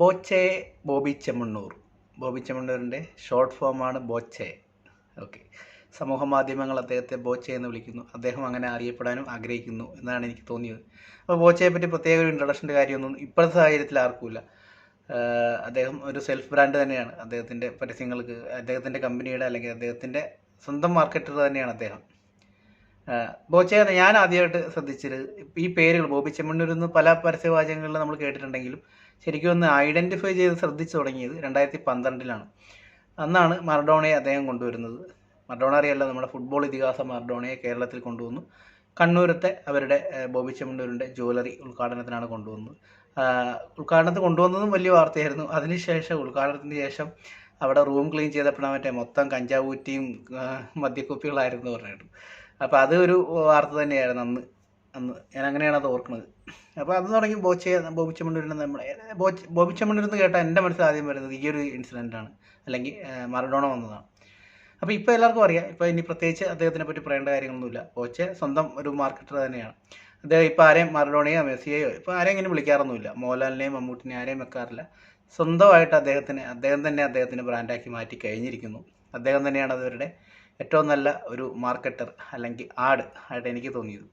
ബോച്ചെ ബോബി ചെമ്മണ്ണൂർ. ബോബി ചെമ്മണ്ണൂരിന്റെ ഷോർട്ട് ഫോമാണ് ബോച്ചെ. ഓക്കെ സമൂഹ മാധ്യമങ്ങൾ അദ്ദേഹത്തെ ബോച്ചെ എന്ന് വിളിക്കുന്നു. അദ്ദേഹം അങ്ങനെ അറിയപ്പെടാനും ആഗ്രഹിക്കുന്നു എന്നാണ് എനിക്ക് തോന്നിയത്. അപ്പോൾ ബോച്ചയെ പറ്റി പ്രത്യേക ഒരു ഇൻട്രഡക്ഷന്റെ കാര്യമൊന്നും ഇപ്പോഴത്തെ സാഹചര്യത്തിൽ ആർക്കുമില്ല. അദ്ദേഹം ഒരു സെൽഫ് ബ്രാൻഡ് തന്നെയാണ്. അദ്ദേഹത്തിന്റെ പരസ്യങ്ങൾക്ക് അദ്ദേഹത്തിന്റെ കമ്പനിയുടെ അല്ലെങ്കിൽ അദ്ദേഹത്തിന്റെ സ്വന്തം മാർക്കറ്റർ തന്നെയാണ് അദ്ദേഹം. ബോച്ചെ ഞാൻ ആദ്യമായിട്ട് ശ്രദ്ധിച്ചത് ഈ പേരുകൾ ബോബി ചെമ്മണ്ണൂർ എന്ന് പല പരസ്യവാചകങ്ങളിൽ നമ്മൾ കേട്ടിട്ടുണ്ടെങ്കിലും ശരിക്കും ഒന്ന് ഐഡന്റിഫൈ ചെയ്ത് ശ്രദ്ധിച്ചു തുടങ്ങിയത് രണ്ടായിരത്തി പന്ത്രണ്ടിലാണ് അന്നാണ് മറഡോണയെ അദ്ദേഹം കൊണ്ടുവരുന്നത്. മറഡോണ അറിയല്ല നമ്മുടെ ഫുട്ബോൾ ഇതിഹാസ മറഡോണയെ കേരളത്തിൽ കൊണ്ടുവന്നു. കണ്ണൂരത്തെ അവരുടെ ബോബി ചെമ്മണ്ണൂരിന്റെ ജ്വല്ലറി ഉദ്ഘാടനത്തിനാണ് കൊണ്ടുവന്നത്. ഉദ്ഘാടനത്തിന് കൊണ്ടുവന്നതും വലിയ വാർത്തയായിരുന്നു. അതിനുശേഷം ഉദ്ഘാടനത്തിന് ശേഷം അവിടെ റൂം ക്ലീൻ ചെയ്തപ്പോഴാണ് മറ്റേ മൊത്തം കഞ്ചാവൂറ്റിയും മദ്യക്കുപ്പികളായിരുന്നു പറഞ്ഞിട്ട്. അപ്പോൾ അത് ഒരു വാർത്ത തന്നെയായിരുന്നു അന്ന്. അന്ന് ഞാൻ അങ്ങനെയാണ് അത് ഓർക്കുന്നത്. അപ്പോൾ അത് തുടങ്ങി ബോച്ചെ ബോബിച്ചമണ്ണൂരിന്റെ നമ്മുടെ ബോച്ച് ബോബിച്ചമണ്ണൂർ എന്ന് കേട്ടാൽ എന്റെ മനസ്സിൽ ആദ്യം വരുന്നത് ഈ ഒരു ആണ്. അല്ലെങ്കിൽ മറഡോണ വന്നതാണ്. അപ്പോൾ ഇപ്പോൾ എല്ലാവർക്കും അറിയാം. ഇപ്പോൾ ഇനി പ്രത്യേകിച്ച് അദ്ദേഹത്തിനെ പറ്റി പറയേണ്ട കാര്യങ്ങളൊന്നുമില്ല. ബോച്ചെ സ്വന്തം ഒരു മാർക്കറ്റർ തന്നെയാണ്. അദ്ദേഹം ഇപ്പോൾ ആരെയും മറഡോണയോ മെസ്സിയോ ഇപ്പോൾ ആരെയും ഇങ്ങനെ വിളിക്കാറൊന്നുമില്ല. മോഹൻലാലിനെയും മമ്മൂട്ടിനെയും ആരെയും വെക്കാറില്ല. സ്വന്തമായിട്ട് അദ്ദേഹത്തിന് അദ്ദേഹം തന്നെ അദ്ദേഹത്തിന് ബ്രാൻഡാക്കി മാറ്റി കഴിഞ്ഞിരിക്കുന്നു. അദ്ദേഹം തന്നെയാണ് അവരുടെ ഏറ്റവും നല്ല ഒരു മാർക്കറ്റർ അല്ലെങ്കിൽ ആഡ് ആയിട്ട് എനിക്ക് തോന്നിയത്.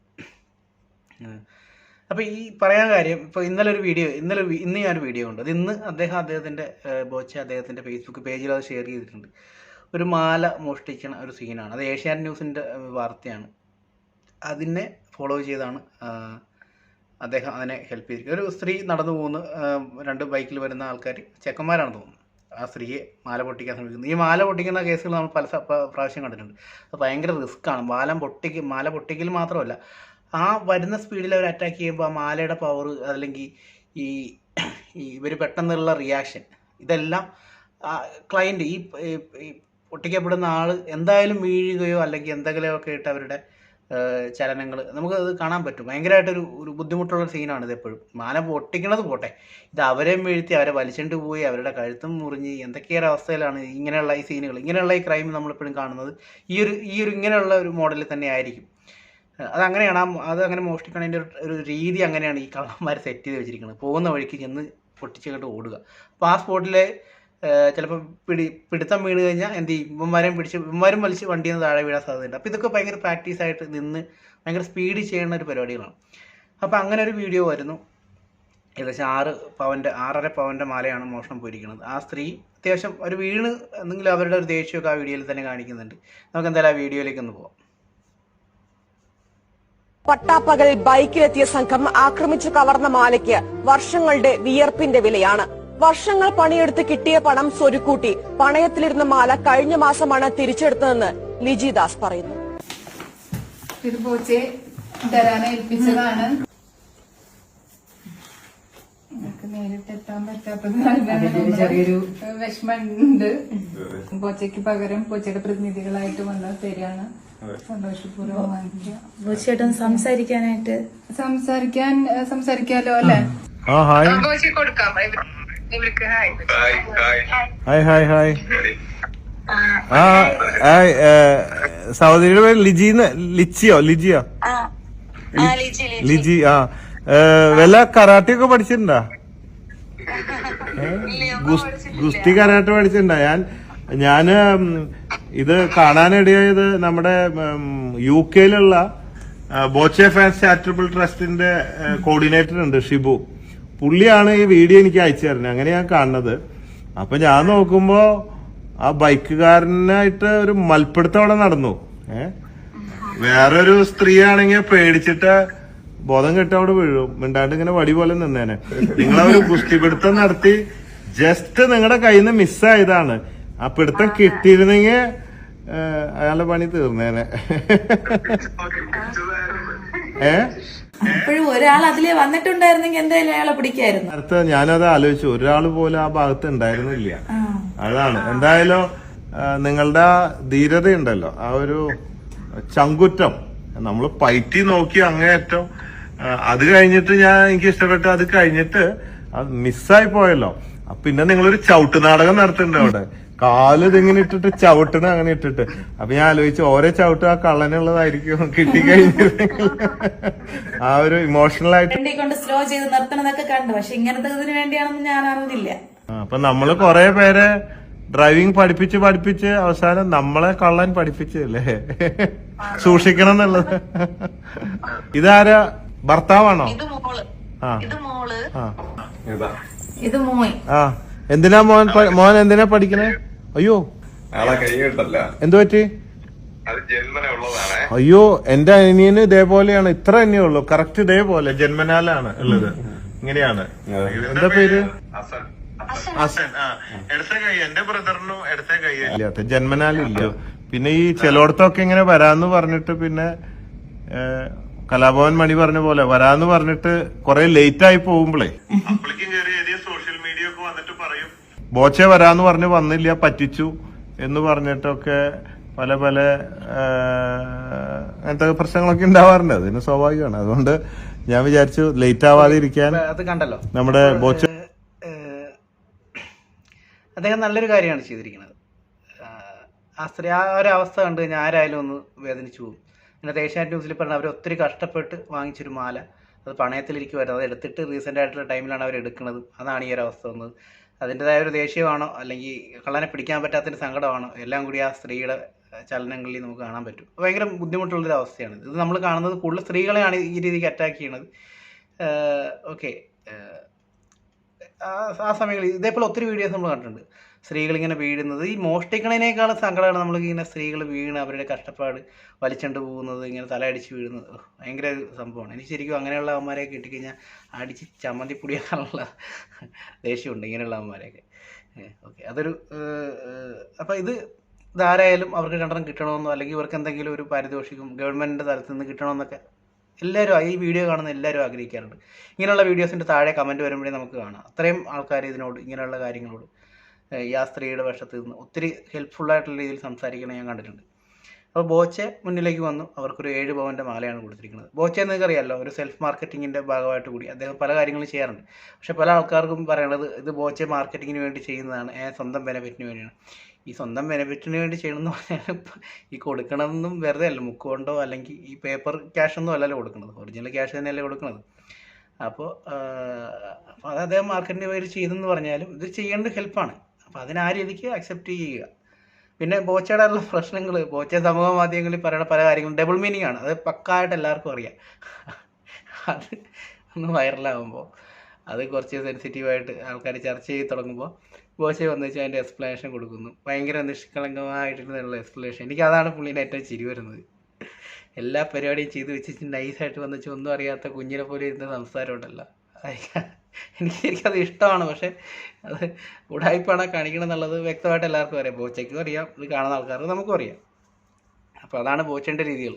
അപ്പോൾ ഈ പറയാൻ കാര്യം ഇപ്പോൾ ഇന്നലെ ഒരു വീഡിയോ ഇന്നലെ ഇന്ന് ഞാനൊരു വീഡിയോ ഉണ്ട് അത് ഇന്ന് അദ്ദേഹം അദ്ദേഹത്തിന്റെ ബോച്ച അദ്ദേഹത്തിന്റെ ഫേസ്ബുക്ക് പേജിൽ അത് ഷെയർ ചെയ്തിട്ടുണ്ട്. ഒരു മാല മോഷ്ടിക്കുന്ന ഒരു സീനാണ് അത് ഏഷ്യാനെറ്റ് ന്യൂസിന്റെ വാർത്തയാണ്. അതിനെ ഫോളോ ചെയ്താണ് അദ്ദേഹം അതിനെ ഹെൽപ്പ് ചെയ്തിരിക്കുന്നത്. ഒരു സ്ത്രീ നടന്നു പോകുന്ന രണ്ട് ബൈക്കിൽ വരുന്ന ആൾക്കാർ ചെക്കന്മാരാണ് തോന്നുന്നു. ആ സ്ത്രീയെ മാല പൊട്ടിക്കാൻ ശ്രമിക്കുന്നത് ഈ മാല പൊട്ടിക്കുന്ന കേസുകൾ നമ്മൾ പല പ്രാവശ്യം കണ്ടിട്ടുണ്ട്. അത് ഭയങ്കര റിസ്ക്കാണ് മാല പൊട്ടിക്ക് മാല പൊട്ടിക്കൽ മാത്രമല്ല ആ വരുന്ന സ്പീഡിൽ അവർ അറ്റാക്ക് ചെയ്യുമ്പോൾ ആ മാലയുടെ പവർ അല്ലെങ്കിൽ ഈ ഇവർ പെട്ടെന്നുള്ള റിയാക്ഷൻ ഇതെല്ലാം ക്ലയന്റ് ഈ പൊട്ടിക്കപ്പെടുന്ന ആൾ എന്തായാലും വീഴുകയോ അല്ലെങ്കിൽ എന്തെങ്കിലുമൊക്കെ ആയിട്ട് അവരുടെ ചലനങ്ങൾ നമുക്ക് അത് കാണാൻ പറ്റും. ഭയങ്കരമായിട്ടൊരു ഒരു ബുദ്ധിമുട്ടുള്ള സീനാണ് ഇത് എപ്പോഴും. മാല പൊട്ടിക്കണത് പോട്ടെ. ഇത് അവരെ വീഴ്ത്തി അവരെ വലിച്ചുകൊണ്ട് പോയി അവരുടെ കഴുത്തും മുറിഞ്ഞ് എന്തൊക്കെയൊരു അവസ്ഥയിലാണ് ഇങ്ങനെയുള്ള ഈ സീനുകൾ ഇങ്ങനെയുള്ള ഈ ക്രൈം നമ്മളെപ്പോഴും കാണുന്നത്. ഈ ഒരു ഈ ഒരു ഇങ്ങനെയുള്ള ഒരു മോഡലിൽ തന്നെ ആയിരിക്കും. അതങ്ങനെയാണ് അത് അങ്ങനെ മോഷ്ടിക്കണതിന്റെ ഒരു രീതി അങ്ങനെയാണ് ഈ കള്ളന്മാർ സെറ്റ് ചെയ്ത് വെച്ചിരിക്കുന്നത് പോകുന്ന വഴിക്ക് ചെന്ന് പൊട്ടിച്ചങ്ങോട്ട് ഓടുക. അപ്പോൾ ആ സ്പോട്ടിലെ ചിലപ്പോൾ പിടി പിടുത്തം വീണ് കഴിഞ്ഞാൽ എന്ത് ചെയ്യും? ഇവന്മാരെയും പിടിച്ച് ഇവന്മാരും വലിച്ച് വണ്ടിയിൽ നിന്ന് താഴെ വീഴാൻ സാധ്യതയുണ്ട്. അപ്പോൾ ഇതൊക്കെ ഭയങ്കര പ്രാക്ടീസ് ആയിട്ട് നിന്ന് ഭയങ്കര സ്പീഡിൽ ചെയ്യുന്ന ഒരു പരിപാടികളാണ്. അപ്പോൾ അങ്ങനെ ഒരു വീഡിയോ വരുന്നു. ഏകദേശം ആറ് പവന്റെ ആറര പവന്റെ മാലയാണ് മോഷണം പോയിരിക്കുന്നത്. ആ സ്ത്രീ അത്യാവശ്യം ഒരു വീണ് എന്തെങ്കിലും അവരുടെ ഒരു ദേഷ്യമൊക്കെ ആ വീഡിയോയിൽ തന്നെ കാണിക്കുന്നുണ്ട്. നമുക്ക് എന്തായാലും ആ വീഡിയോയിലേക്ക് ഒന്ന് പോവാം. പട്ടാപ്പകൽ ബൈക്കിലെത്തിയ സംഘം ആക്രമിച്ചു കവർന്ന മാലയ്ക്ക് വർഷങ്ങളുടെ വിയർപ്പിന്റെ വിലയാണ്. വർഷങ്ങൾ പണിയെടുത്ത് കിട്ടിയ പണം സ്വരുക്കൂട്ടി പണയത്തിലിരുന്ന മാല കഴിഞ്ഞ മാസമാണ് തിരിച്ചെടുത്തതെന്ന് പറയുന്നു. ഇത് ഏൽപ്പിച്ചതാണ്. എത്താൻ പറ്റാത്തത് അതിലൊരു ചെറിയൊരു വിഷമമുണ്ട്. പൂച്ചയ്ക്ക് പകരം പോച്ചയുടെ പ്രതിനിധികളായിട്ട് വന്ന് തരികയാണ് സന്തോഷപൂർവം വാങ്ങിക്കുക. സംസാരിക്കാനായിട്ട്. സംസാരിക്കാൻ സംസാരിക്കാലോ അല്ലെ? ആ ഹായ്. പൂച്ച കൊടുക്കാം. ഹായ്. Hi hi. ഹായ് ആ ഹായ് സഹോദരിയുടെ പേര് ലിജിന്ന് ലിച്ചിയോ ലിജിയോ? ലിജി ആ. വല്ല കരാട്ടെ ഒക്കെ പഠിച്ചിട്ടുണ്ടാ ഗുസ്തി കരാട്ടെ പഠിച്ചിട്ടുണ്ടാ? ഞാൻ ഞാൻ ഇത് കാണാനിടയായത് നമ്മുടെ യു കെയിലുള്ള ബോച്ചെ ഫാൻസ് ചാരിറ്റബിൾ ട്രസ്റ്റിന്റെ കോർഡിനേറ്റർ ഉണ്ട് ഷിബു. പുള്ളിയാണ് ഈ വീഡിയോ എനിക്ക് അയച്ചു തരുന്നത്. അങ്ങനെ ഞാൻ കാണുന്നത്. അപ്പൊ ഞാൻ നോക്കുമ്പോ ആ ബൈക്കുകാരനായിട്ട് ഒരു മൽപ്പിടുത്തം അവിടെ നടന്നു. ഏ? വേറൊരു സ്ത്രീ ആണെങ്കിൽ പേടിച്ചിട്ട് ബോധം കെട്ട് അവിടെ വീഴും. മിണ്ടാണ്ട് ഇങ്ങനെ വടി പോലെ നിന്നേനെ. നിങ്ങളൊരു കുസ്തിപിടുത്തം നടത്തി ജസ്റ്റ് നിങ്ങളുടെ കയ്യിൽ നിന്ന് മിസ്സായതാണ് ആ പിടുത്തം കിട്ടിയിരുന്നെങ്കിൽ അയാളുടെ പണി തീർന്നേനെ. അപ്പോഴും ഒരാൾ അതിലേ വന്നിട്ടുണ്ടായിരുന്നെങ്കിൽ എന്തായാലും അയാളെ പിടിക്കായിരുന്നു. നേരത്തെ ഞാനത് ആലോചിച്ചു. ഒരാൾ പോലും ആ ഭാഗത്ത് ഉണ്ടായിരുന്നില്ല. അതാണ്. എന്തായാലും നിങ്ങളുടെ ധീരത ഉണ്ടല്ലോ ആ ഒരു ചങ്കുറ്റം. നമ്മൾ പൈറ്റി നോക്കി അങ്ങേയറ്റം. അത് കഴിഞ്ഞിട്ട് ഞാൻ എനിക്ക് ഇഷ്ടപ്പെട്ട അത് കഴിഞ്ഞിട്ട് അത് മിസ്സായി പോയല്ലോ. പിന്നെ നിങ്ങളൊരു ചവിട്ട് നാടകം നടത്തുന്നുണ്ട് അവിടെ. കാൽ ഇതിങ്ങനെ ഇട്ടിട്ട് ചവിട്ടണ അങ്ങനെ ഇട്ടിട്ട്. അപ്പൊ ഞാൻ ആലോചിച്ചു ഓരോ ചവിട്ട് ആ കള്ളനുള്ളതായിരിക്കും കിട്ടിക്കഴിഞ്ഞിട്ടുണ്ടെങ്കിൽ ആ ഒരു ഇമോഷണൽ ആയിട്ട് കൊണ്ട് സ്ലോ ചെയ്ത് നിർത്തണതൊക്കെ കണ്ടു. പക്ഷെ ഇങ്ങനത്തെ ഇതിന് വേണ്ടിയാണെന്ന് ഞാൻ അറിഞ്ഞില്ല. അപ്പൊ നമ്മൾ കൊറേ പേരെ ഡ്രൈവിംഗ് പഠിപ്പിച്ച് പഠിപ്പിച്ച് അവസാനം നമ്മളെ കള്ളൻ പഠിപ്പിച്ചല്ലേ സൂക്ഷിക്കണം എന്നുള്ളത്. ഇതാരാ? ഭർത്താവാണോ? ആ. ഇത് മോൻ. ആ. എന്തിനാ മോൻ മോൻ എന്തിനാ പഠിക്കണേ? അയ്യോ. എന്തു പറ്റി? അത് ജന്മന ഉള്ളതാണ്. അയ്യോ എന്റെ അനിയന് ഇതേപോലെയാണ്. ഇത്ര തന്നെ ഉള്ളു. കറക്റ്റ് ഇതേപോലെ ജന്മനാലാണ് ഉള്ളത്. ഇങ്ങനെയാണ്. എന്താ പേര്? ഇല്ലാത്ത ജന്മനാലില്ല. പിന്നെ ഈ ചിലയിടത്തൊക്കെ ഇങ്ങനെ വരാന്ന് പറഞ്ഞിട്ട് പിന്നെ കലാഭവൻ മണി പറഞ്ഞ പോലെ വരാന്ന് പറഞ്ഞിട്ട് കൊറേ ലേറ്റ് ആയി പോകുമ്പോളേ. സോഷ്യൽ ബോച്ചെ വരാന്ന് പറഞ്ഞ് വന്നില്ല പറ്റിച്ചു എന്ന് പറഞ്ഞിട്ടൊക്കെ പല പല അങ്ങനത്തെ പ്രശ്നങ്ങളൊക്കെ ഉണ്ടാവാറുണ്ട്. അതിന് സ്വാഭാവികമാണ്. അതുകൊണ്ട് ഞാൻ വിചാരിച്ചു ലേറ്റ് ആവാതെ ഇരിക്കാൻ അത് കണ്ടല്ലോ. നമ്മുടെ ബോച്ച അദ്ദേഹം നല്ലൊരു കാര്യമാണ് ചെയ്തിരിക്കുന്നത്. ആ സ്ത്രീ ആ ഒരു അവസ്ഥ കണ്ടു കഴിഞ്ഞാൽ ആരായാലും ഒന്ന് വേദനിച്ചു പോകും. ഇന്നത്തെ ഏഷ്യാനെറ്റ് ന്യൂസിൽ പറഞ്ഞ അവർ ഒത്തിരി കഷ്ടപ്പെട്ട് വാങ്ങിച്ചൊരു മാല. അത് പണയത്തിലിരിക്കുമായിരുന്നു അത് എടുത്തിട്ട് റീസെന്റ് ആയിട്ടുള്ള ടൈമിലാണ് അവർ എടുക്കുന്നത്. അതാണ് ഈ ഒരു അവസ്ഥ വന്നത്. അതിന്റെതായ ഒരു ദേഷ്യമാണോ? അല്ലെങ്കിൽ കള്ളനെ പിടിക്കാൻ പറ്റാത്തൊരു സങ്കടമാണോ? എല്ലാം കൂടി ആ സ്ത്രീയുടെ ചലനങ്ങളിൽ നമുക്ക് കാണാൻ പറ്റും. ഭയങ്കര ബുദ്ധിമുട്ടുള്ളൊരു അവസ്ഥയാണ് ഇത്. നമ്മൾ കാണുന്നത് കൂടുതൽ സ്ത്രീകളെയാണ് ഈ രീതിക്ക് അറ്റാക്ക് ചെയ്യണത് ഓക്കെ ആ സമയങ്ങളിൽ ഇതേപോലെ ഒത്തിരി വീഡിയോസ് നമ്മൾ കണ്ടിട്ടുണ്ട്. സ്ത്രീകൾ ഇങ്ങനെ വീഴുന്നത്. ഈ മോഷ്ടിക്കണേക്കാളും സങ്കടമാണ് നമ്മൾ ഇങ്ങനെ സ്ത്രീകൾ വീണ് അവരുടെ കഷ്ടപ്പാട് വലിച്ചുകൊണ്ട് പോകുന്നത് ഇങ്ങനെ തലയടിച്ച് വീഴുന്നത്. ഭയങ്കര ഒരു സംഭവമാണ്. എനിക്ക് ശരിക്കും അങ്ങനെയുള്ള അമ്മമാരെ കിട്ടിക്കഴിഞ്ഞാൽ അടിച്ച് ചമ്മന്തി പൊടിയാക്കാനുള്ള ദേഷ്യമുണ്ട് ഇങ്ങനെയുള്ള അമ്മമാരെയൊക്കെ ഓക്കെ. അതൊരു അപ്പം ഇത് ഇതാരായാലും അവർക്ക് രണ്ടെണ്ണം കിട്ടണമെന്നോ അല്ലെങ്കിൽ ഇവർക്ക് എന്തെങ്കിലും ഒരു പാരിതോഷികം ഗവൺമെന്റിന്റെ തലത്തിൽ നിന്ന് കിട്ടണമെന്നൊക്കെ എല്ലാവരും ഈ വീഡിയോ കാണുന്ന എല്ലാവരും ആഗ്രഹിക്കാറുണ്ട്. ഇങ്ങനെയുള്ള വീഡിയോസിന്റെ താഴെ കമന്റ് വരുമ്പോഴേ നമുക്ക് കാണാം. അത്രയും ആൾക്കാർ ഇതിനോട് ഇങ്ങനെയുള്ള കാര്യങ്ങളോട് ഈ ആ സ്ത്രീയുടെ വശത്ത് നിന്ന് ഒത്തിരി ഹെൽപ്ഫുള്ളായിട്ടുള്ള രീതിയിൽ സംസാരിക്കണേ ഞാൻ കണ്ടിട്ടുണ്ട്. അപ്പോൾ ബോച്ചെ മുന്നിലേക്ക് വന്നു. അവർക്കൊരു ഏഴ് പവന്റെ മാലയാണ് കൊടുത്തിരിക്കുന്നത്. ബോച്ചെ നിങ്ങൾക്കറിയാമല്ലോ ഒരു സെൽഫ് മാർക്കറ്റിങ്ങിന്റെ ഭാഗമായിട്ട് കൂടി അദ്ദേഹം പല കാര്യങ്ങളും ചെയ്യാറുണ്ട്. പക്ഷേ പല ആൾക്കാർക്കും പറയണത് ഇത് ബോച്ചെ മാർക്കറ്റിങ്ങിന് വേണ്ടി ചെയ്യുന്നതാണ്. സ്വന്തം ബെനിഫിറ്റിന് വേണ്ടിയാണ്. ഈ സ്വന്തം ബെനിഫിറ്റിന് വേണ്ടി ചെയ്യണമെന്ന് പറഞ്ഞാൽ ഈ കൊടുക്കണമെന്നും വെറുതെ അല്ല. മുക്കുകൊണ്ടോ അല്ലെങ്കിൽ ഈ പേപ്പർ ക്യാഷ് ഒന്നും അല്ലല്ലോ കൊടുക്കുന്നത്. ഒറിജിനൽ ക്യാഷ് തന്നെയല്ലേ കൊടുക്കുന്നത്. അപ്പോൾ അപ്പോൾ അത് അദ്ദേഹം മാർക്കറ്റിന്റെ പേര് ചെയ്തെന്ന് പറഞ്ഞാലും ഇത് ചെയ്യേണ്ട ഹെൽപ്പാണ് അപ്പോൾ അതിന് ആ രീതിക്ക് അക്സെപ്റ്റ് ചെയ്യുക. പിന്നെ ബോച്ചയുടെ ഉള്ള പ്രശ്നങ്ങൾ ബോച്ച സമൂഹ മാധ്യമങ്ങളിൽ പറയുന്ന പല കാര്യങ്ങളും ഡബിൾ മീനിങ് ആണ്. അത് പക്കായിട്ട് എല്ലാവർക്കും അറിയാം. അത് ഒന്ന് വൈറലാകുമ്പോൾ അത് കുറച്ച് സെൻസിറ്റീവായിട്ട് ആൾക്കാർ ചർച്ച ചെയ്ത് തുടങ്ങുമ്പോൾ ബോച്ച വന്നു വെച്ചാൽ അതിന്റെ എക്സ്പ്ലനേഷൻ കൊടുക്കുന്നു. ഭയങ്കര നിഷ്കളങ്കമായിട്ടുള്ള എക്സ്പ്ലനേഷൻ എനിക്ക് അതാണ് പുള്ളീന്റെ ഏറ്റവും ചിരി വരുന്നത്. എല്ലാ പരിപാടിയും ചെയ്ത് വെച്ച് നൈസായിട്ട് വന്നു വെച്ചാൽ ഒന്നും അറിയാത്ത കുഞ്ഞിനെ പോലെ ഇരുന്ന സംസാരം ഉണ്ടല്ലോ എനിക്ക് എനിക്കത് ഇഷ്ടമാണ് പക്ഷേ അത് ഉടായ്പാണ് കാണിക്കണം എന്നുള്ളത് വ്യക്തമായിട്ട് എല്ലാവർക്കും അറിയാം. ബോച്ചയ്ക്കും അറിയാം ഇത് കാണുന്ന ആൾക്കാർക്ക് നമുക്കും അറിയാം. അപ്പോൾ അതാണ് ബോച്ചന്റെ രീതികൾ.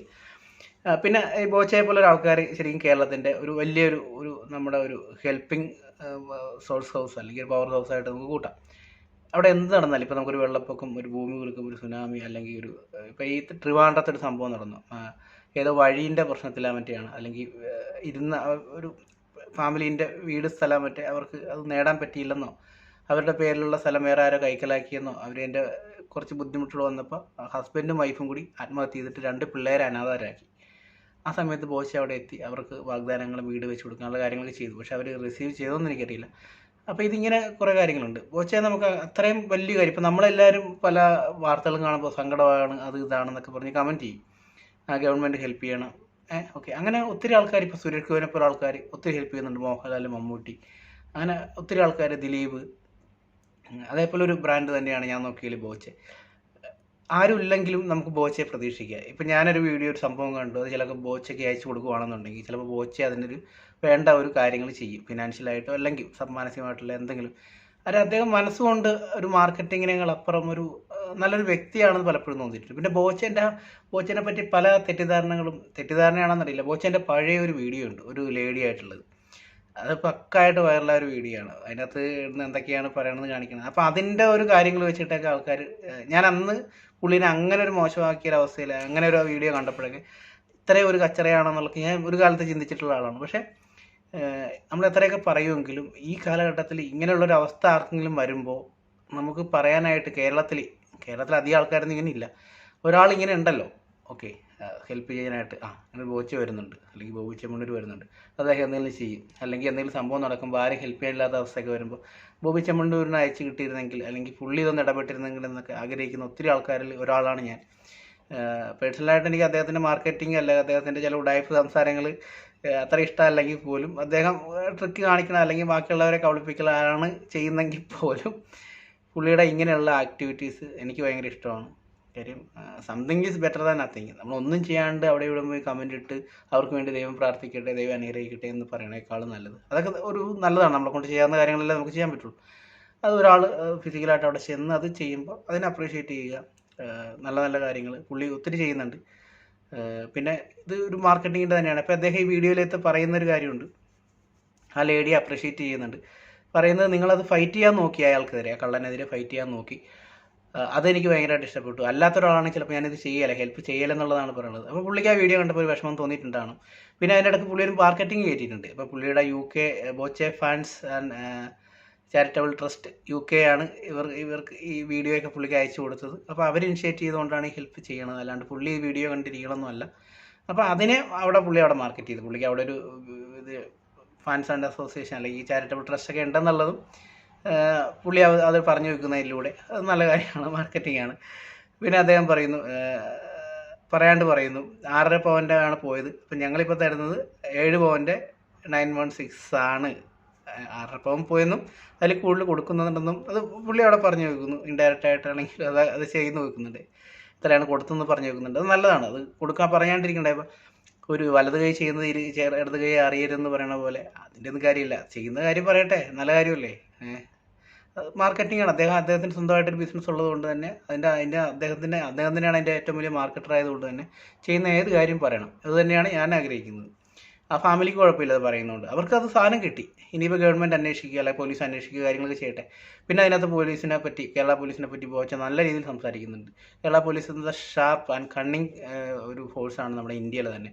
പിന്നെ ഈ ബോച്ചയെ പോലെ ഒരു ആൾക്കാർ ശരിക്കും കേരളത്തിന്റെ ഒരു വലിയൊരു ഒരു നമ്മുടെ ഒരു ഹെൽപ്പിംഗ് സോഴ്സ് ഹൗസ് അല്ലെങ്കിൽ ഒരു പവർ ഹൗസ് ആയിട്ട് നമുക്ക് കൂട്ടാം. അവിടെ എന്ത് നടന്നാലും ഇപ്പോൾ നമുക്കൊരു വെള്ളപ്പൊക്കം ഒരു ഭൂമി കുലുക്കം ഒരു സുനാമി അല്ലെങ്കിൽ ഒരു ഇപ്പോൾ ഈ ട്രിവാൻഡ്രത്ത് ഒരു സംഭവം നടന്നു. ഏതോ വഴീന്റെ പ്രശ്നത്തിലാ മറ്റെയാണ്. അല്ലെങ്കിൽ ഇരുന്ന ഒരു ഫാമിലീന്റെ വീട് സ്ഥലം മറ്റേ അവർക്ക് അത് നേടാൻ പറ്റിയില്ലെന്നോ? അവരുടെ പേരിലുള്ള സ്ഥലം വേറെ ആരോ കൈക്കലാക്കിയെന്നോ? അവരതിന്റെ കുറച്ച് ബുദ്ധിമുട്ടുകൾ വന്നപ്പോൾ ഹസ്ബൻഡും വൈഫും കൂടി ആത്മഹത്യ ചെയ്തിട്ട് രണ്ട് പിള്ളേരെ അനാഥരാക്കി. ആ സമയത്ത് ബോച്ച അവിടെ എത്തി. അവർക്ക് വാഗ്ദാനങ്ങൾ വീട് വെച്ച് കൊടുക്കാനുള്ള കാര്യങ്ങളൊക്കെ ചെയ്തു. പക്ഷെ അവർ റിസീവ് ചെയ്തോന്ന് എനിക്കറിയില്ല അപ്പോൾ ഇതിങ്ങനെ കുറേ കാര്യങ്ങളുണ്ട്. ബോച്ചയെ നമുക്ക് അത്രയും വലിയ കാര്യം ഇപ്പോൾ നമ്മളെല്ലാവരും പല വാർത്തകളും കാണുമ്പോൾ സങ്കടമാണ് അത് ഇതാണെന്നൊക്കെ പറഞ്ഞ് കമന്റ് ചെയ്യും. ഗവൺമെന്റ് ഹെൽപ്പ് ചെയ്യണം. ഏഹ് ഓക്കെ അങ്ങനെ ഒത്തിരി ആൾക്കാർ ഇപ്പോൾ സുരേഷ് ഗോവിനെ പോലെ ആൾക്കാർ ഒത്തിരി ഹെൽപ്പ് ചെയ്യുന്നുണ്ട്. മോഹൻലാൽ മമ്മൂട്ടി. അങ്ങനെ ഒത്തിരി ആൾക്കാർ ദിലീപ്. അതേപോലെ ഒരു ബ്രാൻഡ് തന്നെയാണ് ഞാൻ നോക്കിയതിൽ ബോച്ചെ. ആരും ഇല്ലെങ്കിലും നമുക്ക് ബോച്ചയെ പ്രതീക്ഷിക്കുക ഇപ്പം ഞാനൊരു വീഡിയോ ഒരു സംഭവം കണ്ടു. അത് ചിലപ്പോൾ ബോച്ചയ്ക്ക് അയച്ചു കൊടുക്കുകയാണെന്നുണ്ടെങ്കിൽ ചിലപ്പോൾ ബോച്ച അതിനൊരു വേണ്ട ഒരു കാര്യങ്ങൾ ചെയ്യും. ഫിനാൻഷ്യലായിട്ടോ അല്ലെങ്കിൽ മാനസികമായിട്ടുള്ള എന്തെങ്കിലും. അത് അദ്ദേഹം മനസ്സുകൊണ്ട് ഒരു മാർക്കറ്റിങ്ങിനേക്കാളപ്പുറം ഒരു നല്ലൊരു വ്യക്തിയാണെന്ന് പലപ്പോഴും തോന്നിയിട്ടുണ്ട്. പിന്നെ ബോച്ചേന്റെ ബോച്ചനെ പറ്റി പല തെറ്റിദ്ധാരണകളും തെറ്റിദ്ധാരണയാണെന്നറിയില്ല. ബോച്ചേന്റെ പഴയ ഒരു വീഡിയോ ഉണ്ട്. ഒരു ലേഡി ആയിട്ടുള്ളത്. അത് പക്കായിട്ട് വൈറലായ ഒരു വീഡിയോ ആണ്. അതിനകത്ത് ഇന്ന് എന്തൊക്കെയാണ് പറയണമെന്ന് കാണിക്കുന്നത് അപ്പോൾ അതിന്റെ ഒരു കാര്യങ്ങൾ വെച്ചിട്ടൊക്കെ ആൾക്കാർ ഞാൻ അന്ന് പുള്ളിനെ അങ്ങനെ ഒരു മോശമാക്കിയ ഒരു അവസ്ഥയിൽ അങ്ങനെ ഒരു വീഡിയോ കണ്ടപ്പോഴൊക്കെ ഇത്രയും ഒരു കച്ചറയാണെന്നുള്ളത് ഞാൻ ഒരു കാലത്ത് ചിന്തിച്ചിട്ടുള്ള ആളാണ്. പക്ഷേ നമ്മൾ എത്രയൊക്കെ പറയുമെങ്കിലും ഈ കാലഘട്ടത്തിൽ ഇങ്ങനെയുള്ളൊരു അവസ്ഥ ആർക്കെങ്കിലും വരുമ്പോൾ നമുക്ക് പറയാനായിട്ട് കേരളത്തിൽ കേരളത്തിൽ അധികം ആൾക്കാരൊന്നും ഇങ്ങനെ ഇല്ല ഒരാൾ ഇങ്ങനെ ഉണ്ടല്ലോ. ഓക്കെ. ഹെൽപ്പ് ചെയ്യാനായിട്ട് ആ അങ്ങനെ ബോച്ച വരുന്നുണ്ട്. അല്ലെങ്കിൽ ബോബി ചെമ്മണ്ണൂർ വരുന്നുണ്ട്. അദ്ദേഹം എന്തെങ്കിലും ചെയ്യും. അല്ലെങ്കിൽ എന്തെങ്കിലും സംഭവം നടക്കുമ്പോൾ ആരും ഹെൽപ്പ് ചെയ്യാനില്ലാത്ത അവസ്ഥയൊക്കെ വരുമ്പോൾ ബോബി ചെമ്മണ്ണൂരിനെ അയച്ചു കിട്ടിയിരുന്നെങ്കിൽ അല്ലെങ്കിൽ പുള്ളി ഇതൊന്ന് ഇടപെട്ടിരുന്നെങ്കിൽ എന്നൊക്കെ ആഗ്രഹിക്കുന്ന ഒത്തിരി ആൾക്കാരിൽ ഒരാളാണ് ഞാൻ. പേഴ്സണലായിട്ട് എനിക്ക് അദ്ദേഹത്തിന്റെ മാർക്കറ്റിംഗ് അല്ല അദ്ദേഹത്തിന്റെ ചില ഉടായ്പ സംസാരങ്ങൾ അത്ര ഇഷ്ടമല്ലെങ്കിൽ പോലും അദ്ദേഹം ട്രിക്ക് കാണിക്കണം അല്ലെങ്കിൽ ബാക്കിയുള്ളവരെ കബളിപ്പിക്കലാണ് ചെയ്യുന്നെങ്കിൽ പോലും പുള്ളിയുടെ ഇങ്ങനെയുള്ള ആക്ടിവിറ്റീസ് എനിക്ക് ഭയങ്കര ഇഷ്ടമാണ്. കാര്യം something is better than nothing നമ്മളൊന്നും ചെയ്യാണ്ട് അവിടെ ഇവിടെ പോയി കമന്റ് ഇട്ട് അവർക്ക് വേണ്ടി ദൈവം പ്രാർത്ഥിക്കട്ടെ ദൈവം അനുഗ്രഹിക്കട്ടെ എന്ന് പറയണേക്കാളും നല്ലത്. അതൊക്കെ ഒരു നല്ലതാണ്. നമ്മളെ കൊണ്ട് ചെയ്യാവുന്ന കാര്യങ്ങളല്ലേ നമുക്ക് ചെയ്യാൻ പറ്റുള്ളൂ. അത് ഒരാൾ ഫിസിക്കലായിട്ട് അവിടെ ചെന്ന് അത് ചെയ്യുമ്പോൾ അതിനെ അപ്രീഷിയേറ്റ് ചെയ്യുക നല്ല നല്ല കാര്യങ്ങൾ പുള്ളി ഒത്തിരി ചെയ്യുന്നുണ്ട്. പിന്നെ ഇത് ഒരു മാർക്കറ്റിങ്ങിന്റെ തന്നെയാണ്. അപ്പോൾ അദ്ദേഹം ഈ വീഡിയോയിലത്തെ പറയുന്ന ഒരു കാര്യമുണ്ട്. ആ ലേഡിയെ അപ്രീഷിയേറ്റ് ചെയ്യുന്നുണ്ട്. പറയുന്നത് നിങ്ങളത് ഫൈറ്റ് ചെയ്യാൻ നോക്കി അയാൾക്കെതിരെ കള്ളനെതിരെ ഫൈറ്റ് ചെയ്യാൻ നോക്കി. അതെനിക്ക് ഭയങ്കരമായിട്ട് ഇഷ്ടപ്പെട്ടു. അല്ലാത്ത ഒരാളാണെങ്കിൽ ചിലപ്പോൾ ഞാനിത് ചെയ്യല ഹെൽപ്പ് ചെയ്യലെന്നുള്ളതാണ് പറയുന്നത്. അപ്പോൾ പുള്ളിക്ക് ആ വീഡിയോ കണ്ടപ്പോൾ ഒരു വിഷമം തോന്നിയിട്ടുണ്ടാണ്. പിന്നെ അതിന്റെ ഇടയ്ക്ക് പുള്ളി ഒരു മാർക്കറ്റിംഗ് കയറ്റിയിട്ടുണ്ട്. അപ്പോൾ പുള്ളിയുടെ U K Boche fans and charitable trust U K ആണ് ഇവർ ഇവർക്ക് ഈ വീഡിയോ ഒക്കെ പുള്ളിക്ക് അയച്ചു കൊടുത്തത്. അപ്പോൾ അവർ ഇനിഷ്യേറ്റ് ചെയ്തുകൊണ്ടാണ് ഹെൽപ്പ് ചെയ്യണത്. അല്ലാണ്ട് പുള്ളി ഈ വീഡിയോ കണ്ടിരിക്കണമെന്നല്ല അപ്പോൾ അതിനെ അവിടെ പുള്ളി അവിടെ മാർക്കറ്റ് ചെയ്തു. പുള്ളിക്ക് അവിടെ ഒരു ഇത് ഫാൻസ് ആൻഡ് അസോസിയേഷൻ അല്ലെങ്കിൽ ഈ ചാരിറ്റബിൾ ട്രസ്റ്റ് ഒക്കെ ഉണ്ടെന്നുള്ളതും പുള്ളി അത് പറഞ്ഞു വെക്കുന്നതിലൂടെ അത് നല്ല കാര്യമാണ് മാർക്കറ്റിംഗ് ആണ്. പിന്നെ അദ്ദേഹം പറയുന്നു പറയാണ്ട് പറയുന്നു ആറര പവന്റെ ആണ് പോയത്. അപ്പം ഞങ്ങളിപ്പോൾ തരുന്നത് ഏഴ് പവന്റെ നയൻ വൺ സിക്സ് ആണ്. ആറര പവൻ പോയെന്നും അതിൽ കൂടുതൽ കൊടുക്കുന്നുണ്ടെന്നും അത് പുള്ളി അവിടെ പറഞ്ഞു വെക്കുന്നു. ഇൻഡയറക്റ്റ് ആയിട്ടാണെങ്കിലും അത് അത് ചെയ്യുന്നു വെക്കുന്നുണ്ട്. ഇത്രയാണ് കൊടുത്തെന്ന് പറഞ്ഞു വെക്കുന്നുണ്ട്. അത് നല്ലതാണ്. അത് കൊടുക്കാൻ പറയാണ്ടിരിക്കണ്ടേ. ഇപ്പം ഒരു വലത് കൈ ചെയ്യുന്നത് ഇരു ഇടത് കൈ അറിയരുതെന്ന് പറയണ പോലെ അതിന്റെ ഒന്നും കാര്യമില്ല. ചെയ്യുന്ന കാര്യം പറയട്ടെ. നല്ല കാര്യമല്ലേ? ഏഹ് മാർക്കറ്റിംഗ് ആണ്. അദ്ദേഹം അദ്ദേഹത്തിന് സ്വന്തമായിട്ടൊരു ബിസിനസ് ഉള്ളത് കൊണ്ട് തന്നെ അതിന്റെ അതിന്റെ അദ്ദേഹത്തിന്റെ അദ്ദേഹം തന്നെയാണ് അതിന്റെ ഏറ്റവും വലിയ മാർക്കറ്റർ ആയതുകൊണ്ട് തന്നെ ചെയ്യുന്ന ഏത് കാര്യം പറയണം. അത് തന്നെയാണ് ഞാൻ ആഗ്രഹിക്കുന്നത്. ആ ഫാമിലിക്ക് കുഴപ്പമില്ല അത് പറയുന്നുണ്ട്. അവർക്ക് അത് സാധനം കിട്ടി. ഇനിയിപ്പോൾ ഗവൺമെന്റ് അന്വേഷിക്കുക അല്ലെങ്കിൽ പോലീസ് അന്വേഷിക്കുക കാര്യങ്ങളൊക്കെ ചെയ്യട്ടെ. പിന്നെ അതിനകത്ത് പോലീസിനെ പറ്റി കേരള പോലീസിനെ പറ്റി പോച്ച നല്ല രീതിയിൽ സംസാരിക്കുന്നുണ്ട്. കേരള പോലീസ് എന്ന ഷാർപ്പ് ആൻഡ് കണ്ണിങ് ഒരു ഫോഴ്സാണ് നമ്മുടെ ഇന്ത്യയിൽ തന്നെ.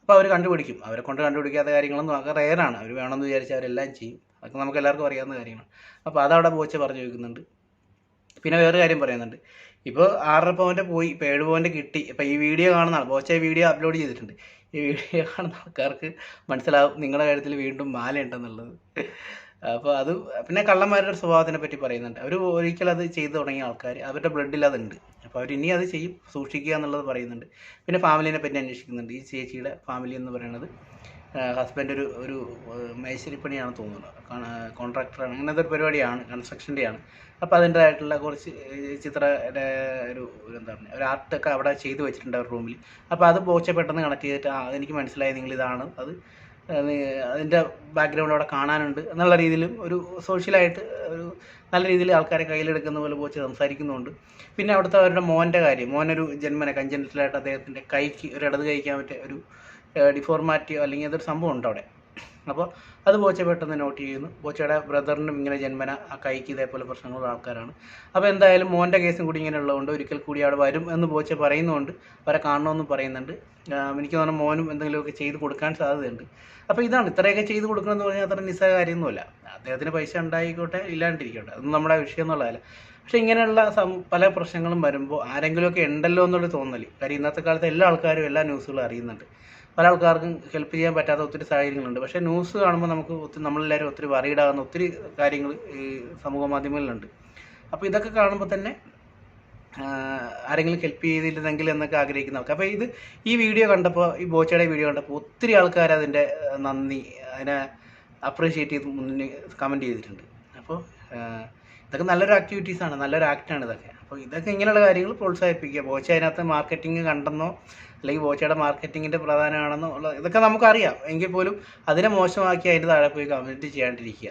അപ്പോൾ അവർ കണ്ടുപിടിക്കും. അവരെ കൊണ്ട് കണ്ടുപിടിക്കാത്ത കാര്യങ്ങളൊന്നും ഒക്കെ റെയറാണ് അവർ വേണമെന്ന് വിചാരിച്ചാൽ അവരെല്ലാം ചെയ്യും. അതൊക്കെ നമുക്ക് എല്ലാവർക്കും അറിയാവുന്ന കാര്യമാണ് അപ്പോൾ അതവിടെ ബോച്ച് പറഞ്ഞു വെക്കുന്നുണ്ട്. പിന്നെ വേറെ കാര്യം പറയുന്നുണ്ട്. ഇപ്പോൾ ആറര പവന്റെ പോയി ഇപ്പോൾ ഏഴ് പവന്റെ കിട്ടി. ഇപ്പോൾ ഈ വീഡിയോ കാണുന്ന ആൾ ബോച്ച വീഡിയോ അപ്ലോഡ് ചെയ്തിട്ടുണ്ട്. ഈ വീഡിയോ കാണുന്ന ആൾക്കാർക്ക് മനസ്സിലാവും നിങ്ങളുടെ കാര്യത്തിൽ വീണ്ടും മാല ഉണ്ടെന്നുള്ളത് അപ്പോൾ അത് പിന്നെ കള്ളന്മാരുടെ സ്വഭാവത്തിനെ പറ്റി പറയുന്നുണ്ട്. അവർ ഒരിക്കൽ അത് ചെയ്തു തുടങ്ങിയ ആൾക്കാർ അവരുടെ ബ്ലഡിൽ അതുണ്ട്. അപ്പോൾ അവർ ഇനി അത് ചെയ്യും സൂക്ഷിക്കുക എന്നുള്ളത് പറയുന്നുണ്ട്. പിന്നെ ഫാമിലിനെ പറ്റി അന്വേഷിക്കുന്നുണ്ട്. ഈ ചേച്ചിയുടെ ഫാമിലി എന്ന് പറയുന്നത് ഹസ്ബൻഡ് ഒരു ഒരു മേശരിപ്പണിയാണ് തോന്നുന്നത് കോൺട്രാക്ടറാണ് അങ്ങനത്തെ ഒരു പരിപാടിയാണ് കൺസ്ട്രക്ഷന്റെയാണ് അപ്പോൾ അതിന്റെതായിട്ടുള്ള കുറച്ച് ചിത്രയുടെ ചിത്ര ഒരു എന്താ പറയുക ഒരു ആർട്ടൊക്കെ അവിടെ ചെയ്തു വെച്ചിട്ടുണ്ട് റൂമിൽ അപ്പോൾ അത് ബോച്ച പെട്ടെന്ന് കണക്ട് ചെയ്തിട്ട് എനിക്ക് മനസ്സിലായി നിങ്ങൾ ഇതാണ് അത് അതിന്റെ ബാക്ക്ഗ്രൗണ്ട് അവിടെ കാണാനുണ്ട് എന്നുള്ള രീതിയിലും ഒരു സോഷ്യലായിട്ട് ഒരു നല്ല രീതിയിൽ ആൾക്കാരെ കയ്യിലെടുക്കുന്ന പോലെ പോച്ച് സംസാരിക്കുന്നുണ്ട്. പിന്നെ അവിടുത്തെ അവരുടെ മോന്റെ കാര്യം. മോനൊരു ജന്മന കഞ്ചനത്തിലായിട്ട് അദ്ദേഹത്തിന്റെ കൈക്ക് ഒരു ഇടത് കൈക്കാൻ പറ്റിയ ഒരു ഡിഫോർമാറ്റിയോ അല്ലെങ്കിൽ അതൊരു സംഭവം ഉണ്ട് അവിടെ. അപ്പോൾ അത് ബോച്ച പെട്ടെന്ന് നോട്ട് ചെയ്യുന്നു. ബോച്ചയുടെ ബ്രദറിനും ഇങ്ങനെ ജന്മന ആ കൈക്ക് ഇതേപോലെ പ്രശ്നങ്ങളുള്ള ആൾക്കാരാണ്. അപ്പോൾ എന്തായാലും മോന്റെ കേസും കൂടി ഇങ്ങനെ ഉള്ളതുകൊണ്ട് ഒരിക്കൽ കൂടി അവിടെ വരും എന്ന് ബോച്ച പറയുന്നുണ്ട്. അവരെ കാണണമെന്ന് പറയുന്നുണ്ട്. എനിക്ക് തോന്നുന്നു മോനും എന്തെങ്കിലുമൊക്കെ ചെയ്ത് കൊടുക്കാൻ സാധ്യതയുണ്ട്. അപ്പോൾ ഇതാണ് ഇത്രയൊക്കെ ചെയ്ത് കൊടുക്കണമെന്ന് പറഞ്ഞാൽ അത്ര നിസ്സാര കാര്യമൊന്നുമല്ല. അദ്ദേഹത്തിന് പൈസ ഉണ്ടായിക്കോട്ടെ ഇല്ലാണ്ടിരിക്കട്ടെ. അതൊന്നും നമ്മുടെ വിഷയം എന്നുള്ളതല്ല. പക്ഷേ ഇങ്ങനെയുള്ള പല പ്രശ്നങ്ങളും വരുമ്പോൾ ആരെങ്കിലുമൊക്കെ ഉണ്ടല്ലോ എന്നുള്ള തോന്നൽ കാര്യം ഇന്നത്തെ കാലത്ത് എല്ലാ ആൾക്കാരും എല്ലാ ന്യൂസുകളും അറിയുന്നുണ്ട്. പല ആൾക്കാർക്കും ഹെൽപ്പ് ചെയ്യാൻ പറ്റാത്ത ഒത്തിരി സാഹചര്യങ്ങളുണ്ട്. പക്ഷേ ന്യൂസ് കാണുമ്പോൾ നമുക്ക് ഒത്തിരി നമ്മളെല്ലാവരും ഒത്തിരി വറീഡാകുന്ന ഒത്തിരി കാര്യങ്ങൾ ഈ സമൂഹ മാധ്യമങ്ങളിലുണ്ട്. അപ്പോൾ ഇതൊക്കെ കാണുമ്പോൾ തന്നെ ആരെങ്കിലും ഹെൽപ്പ് ചെയ്തിരുന്നെങ്കിൽ എന്നൊക്കെ ആഗ്രഹിക്കുന്നവർക്ക് അപ്പോൾ ഇത് ഈ വീഡിയോ കണ്ടപ്പോൾ ഈ ബോച്ചയുടെ വീഡിയോ കണ്ടപ്പോൾ ഒത്തിരി ആൾക്കാർ അതിന്റെ നന്ദി അതിനെ അപ്രീഷിയേറ്റ് ചെയ്ത് മുന്നിൽ കമന്റ് ചെയ്തിട്ടുണ്ട്. അപ്പോൾ ഇതൊക്കെ നല്ലൊരു ആക്ടിവിറ്റീസാണ് നല്ലൊരു ആക്റ്റാണ് ഇതൊക്കെ. അപ്പോൾ ഇതൊക്കെ ഇങ്ങനെയുള്ള കാര്യങ്ങൾ പ്രോത്സാഹിപ്പിക്കുക. ബോച്ച അതിനകത്ത് മാർക്കറ്റിംഗ് കണ്ടെന്നോ അല്ലെങ്കിൽ ബോച്ചയുടെ മാർക്കറ്റിങ്ങിന്റെ പ്രധാനമാണെന്നോ ഉള്ള ഇതൊക്കെ നമുക്കറിയാം. എങ്കിൽ പോലും അതിനെ മോശമാക്കി അതിന്റെ താഴെ പോയി കമന്റ് ചെയ്യാണ്ടിരിക്കുക.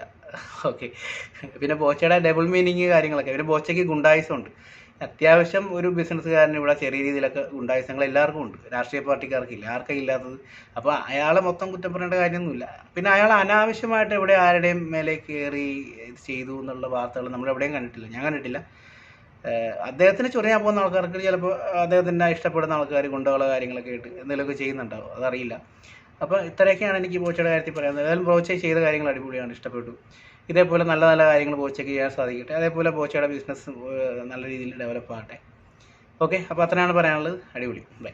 ഓക്കെ പിന്നെ ബോച്ചയുടെ ഡബിൾ മീനിങ് കാര്യങ്ങളൊക്കെ. പിന്നെ ബോച്ചയ്ക്ക് ഗുണ്ടായുസം ഉണ്ട് അത്യാവശ്യം ഒരു ബിസിനസ്സുകാരന് ഇവിടെ ചെറിയ രീതിയിലൊക്കെ ഗുണ്ടായുസങ്ങൾ എല്ലാവർക്കും ഉണ്ട്. രാഷ്ട്രീയ പാർട്ടിക്കാർക്കില്ല. ആർക്കും ഇല്ലാത്തത്? അപ്പോൾ അയാളെ മൊത്തം കുറ്റം പറയേണ്ട കാര്യമൊന്നുമില്ല. പിന്നെ അയാൾ അനാവശ്യമായിട്ട് ഇവിടെ ആരുടെയും മേലെ കയറി ചെയ്തു എന്നുള്ള വാർത്തകൾ നമ്മൾ എവിടെയും കണ്ടിട്ടില്ല. ഞാൻ കണ്ടിട്ടില്ല. അദ്ദേഹത്തിന് ചൊറിയാൻ പോകുന്ന ആൾക്കാർക്ക് ചിലപ്പോൾ അദ്ദേഹത്തിന്റെ ഇഷ്ടപ്പെടുന്ന ആൾക്കാർ ഗുണ്ടകളോ കാര്യങ്ങളൊക്കെ ആയിട്ട് എന്തെങ്കിലുമൊക്കെ ചെയ്യുന്നുണ്ടാവും. അതറിയില്ല. അപ്പോൾ ഇത്രയൊക്കെയാണ് എനിക്ക് ബോച്ചയുടെ കാര്യത്തിൽ പറയാനുള്ളത്. ഏതായാലും ബോച്ച ചെയ്ത കാര്യങ്ങൾ അടിപൊളിയാണ് ഇഷ്ടപ്പെട്ടു. ഇതേപോലെ നല്ല നല്ല കാര്യങ്ങൾ ബോച്ചയ്ക്ക് ചെയ്യാൻ സാധിക്കട്ടെ. അതേപോലെ ബോച്ചയുടെ ബിസിനസ് നല്ല രീതിയിൽ ഡെവലപ്പ് ആകട്ടെ ഓക്കെ അപ്പോൾ അത്രയാണ് പറയാനുള്ളത്. അടിപൊളി. ബൈ.